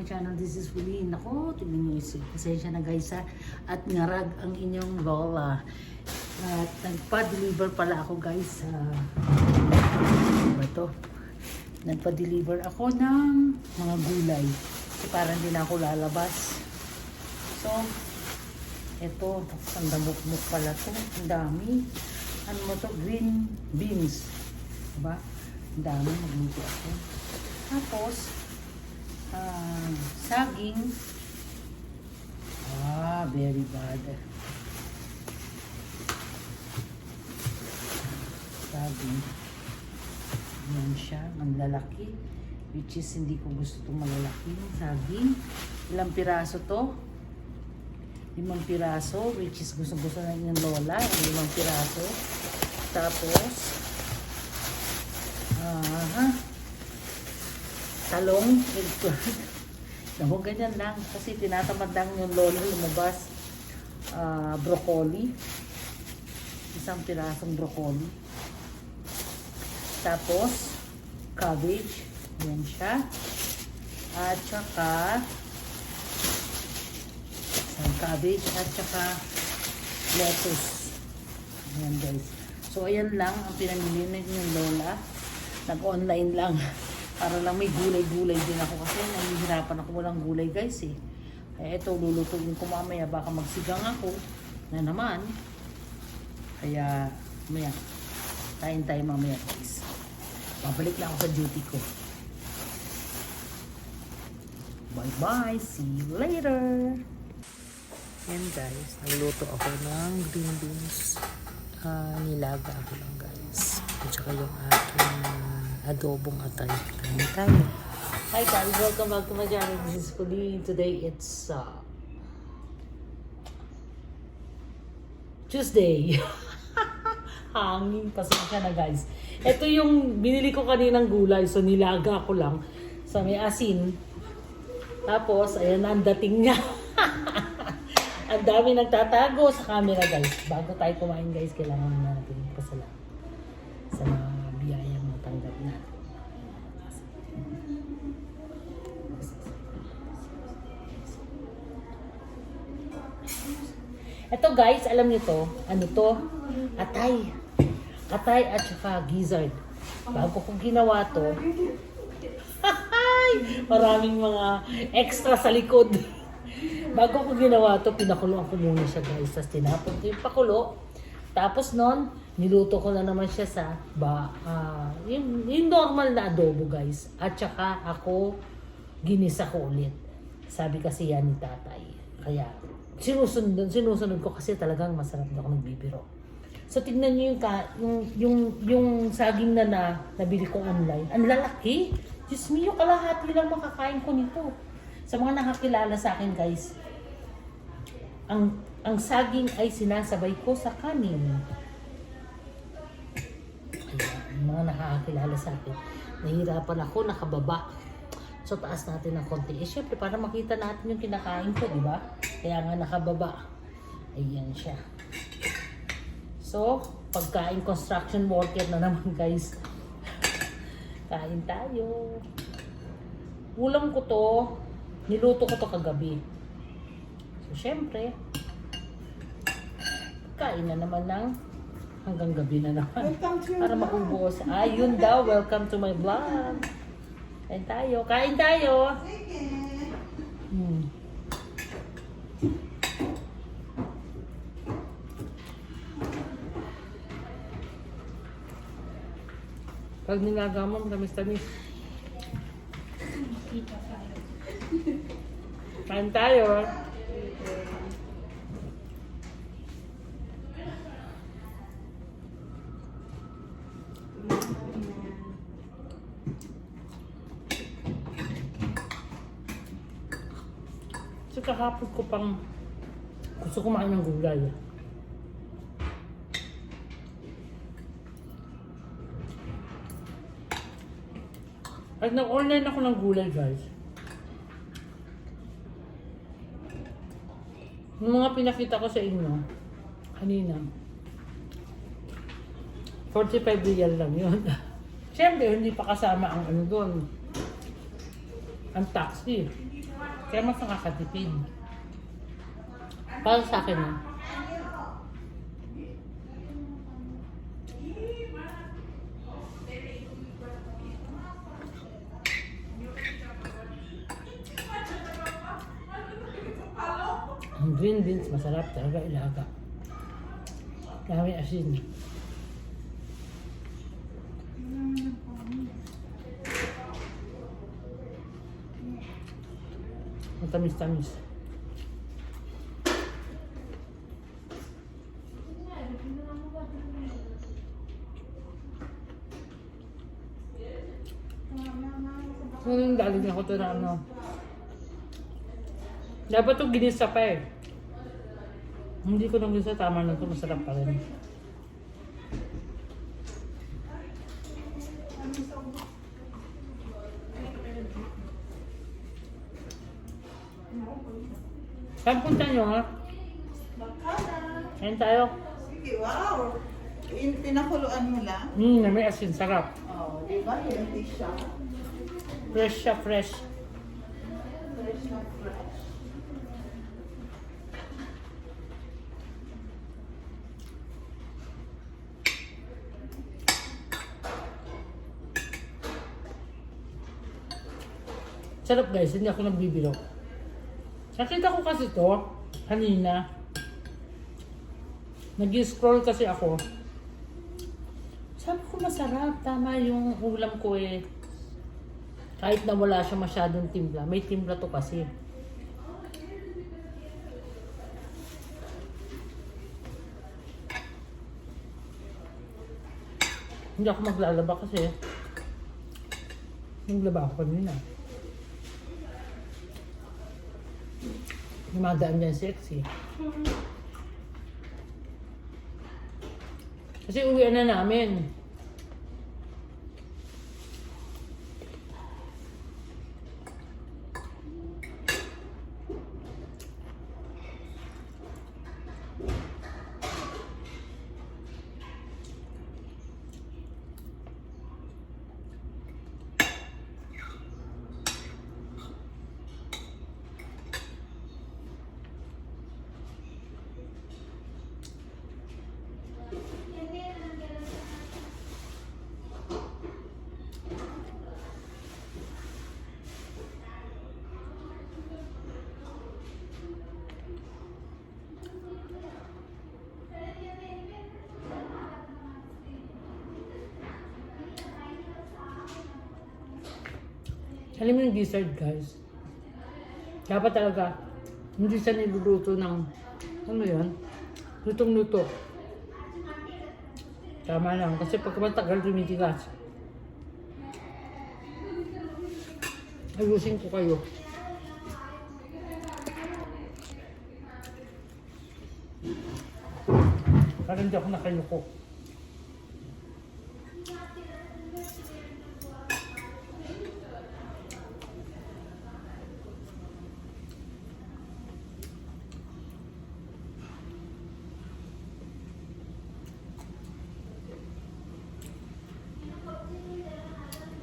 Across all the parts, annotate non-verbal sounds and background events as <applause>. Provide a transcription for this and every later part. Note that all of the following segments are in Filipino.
my channel. This is Willie. Nako, tignan nyo isi. Pasensya na guys ha. At ngarag ang inyong lola. At nagpa-deliver pala ako guys ano ba? Nagpa-deliver ako ng mga gulay. Kasi parang na ako lalabas. So, eto, ang damok-mok pala to. Ang dami. Ano mo to? Green beans. Diba? Ang dami. Magluto ako. Tapos, ah, saging. Ah, very bad. Saging. Yan siya, ang lalaki. Which is, hindi ko gusto itong malalaki. Saging. Ilang piraso to? Limang piraso, which is gusto-gusto na yung lola. Ang limang piraso. Tapos, ah, talong, <laughs> eggplant. Naku, ganyan lang. Kasi tinatamad lang yung lola lumabas. Ah, broccoli. Isang pirasong broccoli. Tapos, cabbage. Yan siya. At saka, isang cabbage at saka lettuce. Ayan guys. So, ayan lang ang pinamili na yung lola. Nag-online lang. <laughs> Para lang may gulay-gulay din ako kasi nahihirapan ako walang gulay guys eh. Kaya ito, lulutuin ko mamaya. Baka magsigang ako na naman. Kaya, mamaya. Kain tayo mamaya guys. Babalik lang ako sa duty ko. Bye-bye. See you later. Yan guys, nagluto ako ng green beans. Ah, nilaga ako lang guys. At saka yung aking adobong atay. Kain tayo. Hi guys, welcome back to my channel. This is Pauline. Today it's uh, Tuesday. <laughs> Hangin, pasensya na guys. Ito yung binili ko kaninang gulay, so nilaga ko lang sa may asin. Tapos, ayan na ang dating niya. <laughs> ang dami nagtatago sa camera guys. Bago tayo kumain guys, kailangan natin pasalamat sa mga Ito guys, alam niyo to, ano to? Atay. Atay at saka gizzard. Bago ko ginawa to, <laughs> maraming mga extra sa likod. <laughs> Bago ko ginawa to, pinakuloan ko muna siya guys. Tapos tinapon ko yung pakulo. Tapos nun, niluto ko na naman siya sa ba, ah, yung, yung normal na adobo guys. At saka ako, ginisa ko ulit. Sabi kasi yan ni tatay. Kaya, sinusunod, sinusunod ko kasi talagang masarap na ako nagbibiro. So, tignan niyo yung, ka, yung, yung, yung saging na, na nabili ko online. Ang lalaki. Diyos yung kalahati lang makakain ko nito. Sa mga nakakilala sa akin, guys, ang ang saging ay sinasabay ko sa kanin. Ayan, mga nakakilala sa akin. Nahihirapan ako, nakababa. So, taas natin ng konti. Eh, syempre, para makita natin yung kinakain ko, di ba? Kaya nga nakababa. Ayan siya. So, pagkain construction worker na naman, <laughs> guys. Kain tayo. Ulam ko to, niluto ko to kagabi. So, syempre, kain na naman ng hanggang gabi na naman. Para maubos. Ayun daw, welcome to my vlog. Kain tayo. Kain tayo. Hmm. Pag nilagaman, tamis-tamis. Kain tayo. So kahapon ko pang gusto kumain ng gulay. At nag-online ako ng gulay guys. Yung mga pinakita ko sa inyo, kanina, 45 real lang yun. <laughs> Siyempre, hindi pa kasama ang ano doon, ang taxi. Kaya mas nakakatipid. Para sa akin ah. Ang green beans, masarap talaga ilaga. Dami asin. Matamis-tamis. Galing ako to na ano. Dapat to ginisa pa eh. Hindi ko nang ginisa, tama na to, masarap pa rin. Saan punta nyo ha? Kain tayo. Sige, wow. In, pinakuluan mo lang. Hmm, may asin, sarap. Oh, di ba? Healthy siya. Fresh siya, fresh. Fresh na fresh. Sarap guys, hindi ako nagbibiro. Nakita ko kasi to kanina. Nag-scroll kasi ako. Sabi ko masarap, tama yung ulam ko eh. Kahit na wala siya masyadong timpla. May timpla to kasi. Hindi ako maglalaba kasi. Naglaba ako kanina. Lumadaan dyan sexy. Kasi uwian na namin. Alam mo yung gizzard, guys? Dapat talaga, hindi siya niluluto ng, ano yan? Lutong-luto. Tama lang, kasi pag matagal tumitigas. Ayusin ko kayo. Parang hindi ako nakayuko.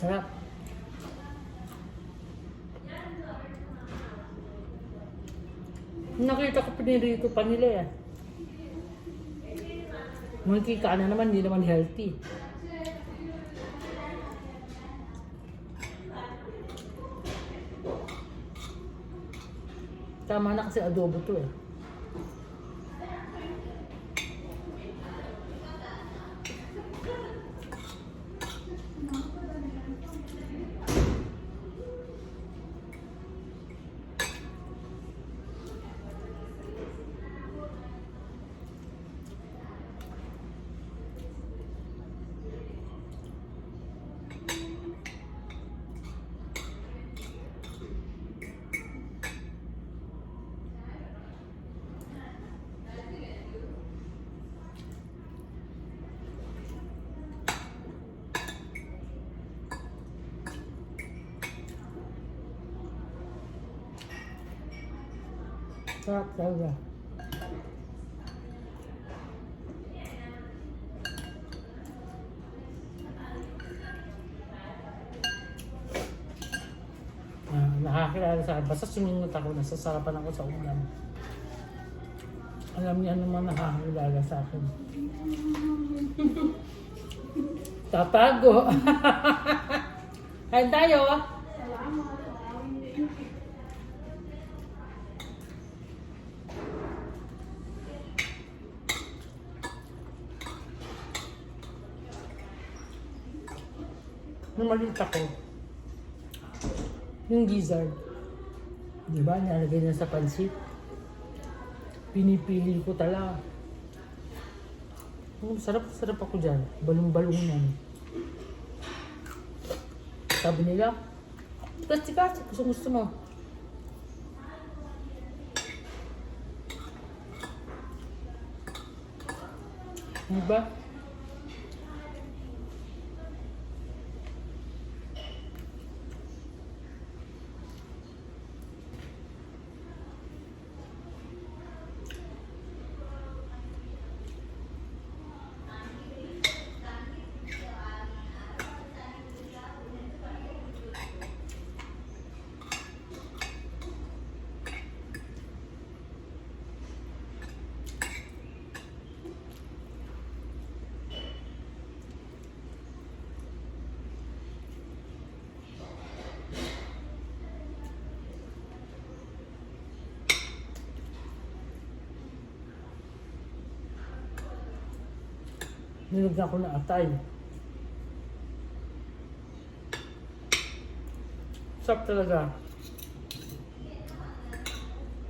Sarap. Pinirito pa nila eh. Makikika na naman, hindi naman healthy. Tama na kasi adobo to eh. Sarap talaga. Ah, nakakilala sa akin. Basta sumingot ako, nasasarapan ako sa ulam. Alam niya naman nakakilala sa akin. <laughs> Tatago. <laughs> Kain tayo. Nung maliit ako, yung gizzard, di ba, nalagay na sa pansit. Pinipili ko talaga. Oh, sarap, sarap ako dyan. Balong-balong yan. Sabi nila, kasi kasi, gusto gusto mo. Di Nilagyan ko na atay. Sarap talaga.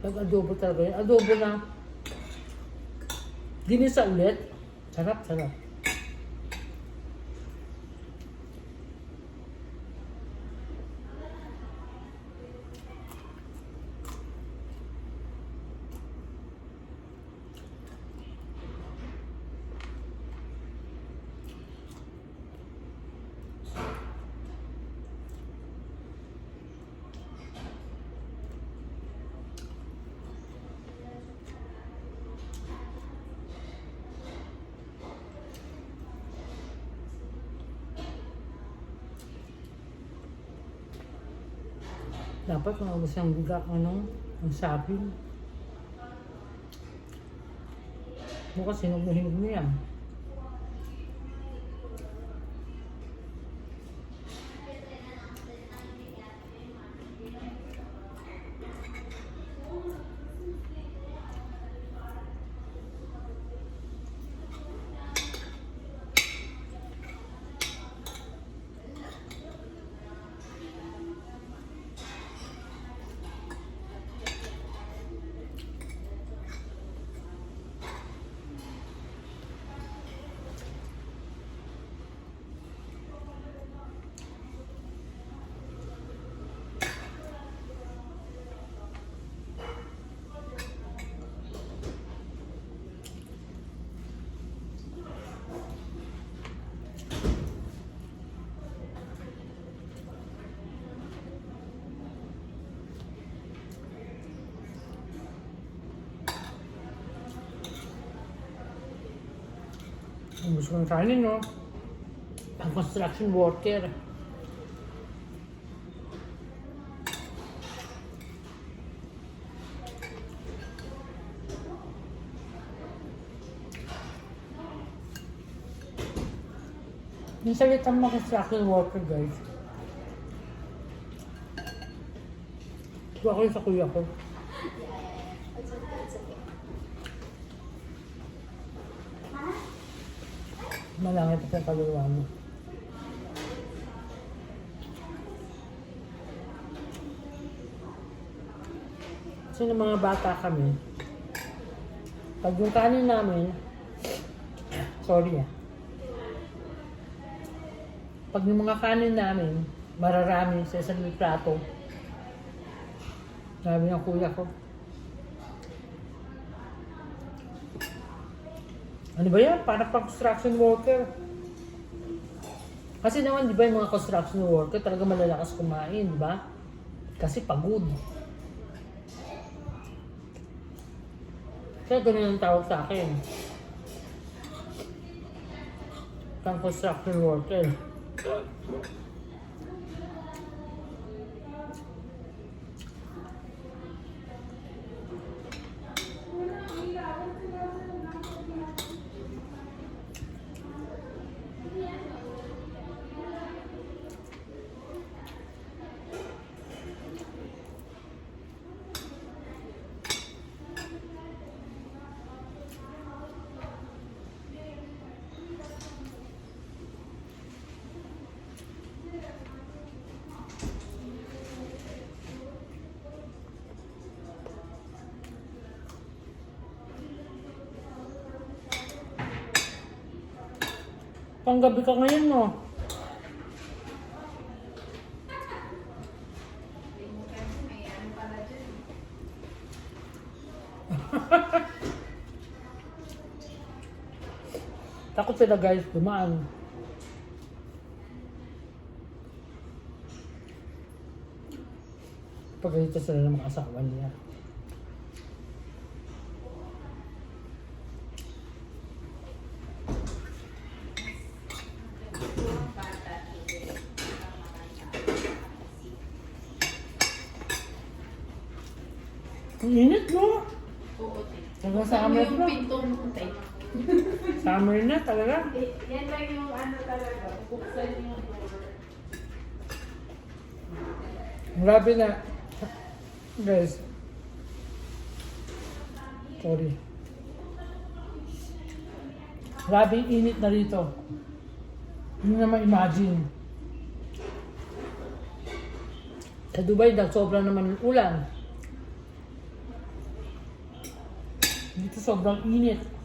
Nag-adobo talaga yun. Adobo na ginisa ulit. Sarap, sarap. Dapat maubos ang buga, ano, ang shopping. Bukas sinubuhin mo yan. Gusto kong kanin, no? Ang construction worker. Yung salitang mga construction worker, guys. Tuwa ko yun sa kuya ko. Malangit sa kaluluwa mo. Kasi nung mga bata kami, pag yung kanin namin, sorry ah, pag yung mga kanin namin, mararami sa isang plato, sabi ng kuya ko, Ano ba yan? Para pang construction worker. Kasi naman, di ba yung mga construction worker talaga malalakas kumain, di ba? Kasi pagod. Kaya ganun ang tawag sa akin. Pang construction worker. Panggabi ka ngayon, no? <laughs> Takot sila guys, dumaan. Pagkita sila ng mga asawa niya. Ang init, no? Oo, te. Hanggang Saan mo summer yung na. pintong te? Summer na talaga. Eh, Yan lang yung ano talaga. Buksan yung door. Grabe na. Guys. Sorry. Grabe yung init na rito. Hindi na ma-imagine. Sa Dubai, sobra naman ng ulan. Dito sobrang init. Hmm.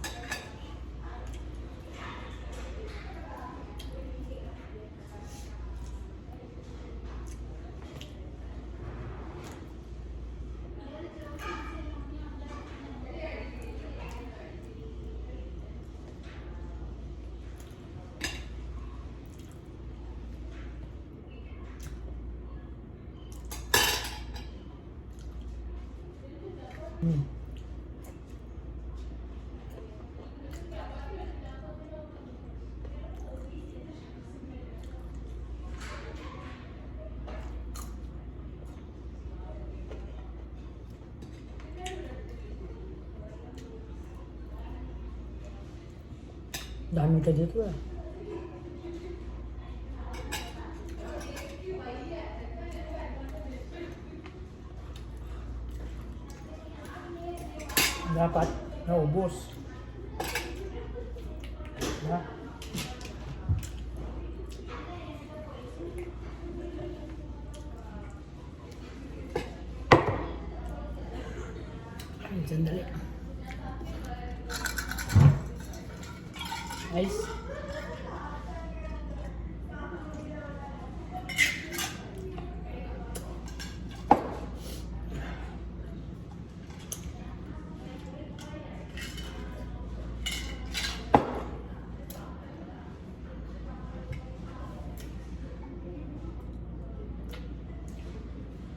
Dami ka dito. Dapat naubos. Diba? Sandali. Ice.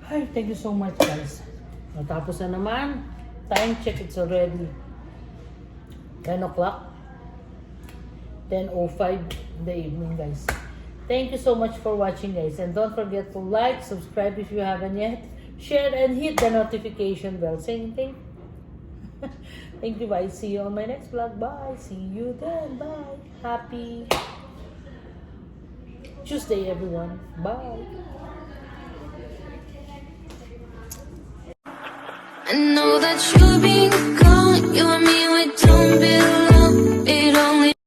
Hi, thank you so much guys. Natapos na naman. Time check, it's already 10 o'clock. 10.05 in the evening guys. Thank you so much for watching guys. And don't forget to like, subscribe if you haven't yet. Share and hit the notification bell. Say anything? <laughs> Thank you, guys. See you on my next vlog. Bye. See you then. Bye. Happy Tuesday, everyone. Bye. I know that you've been gone, you and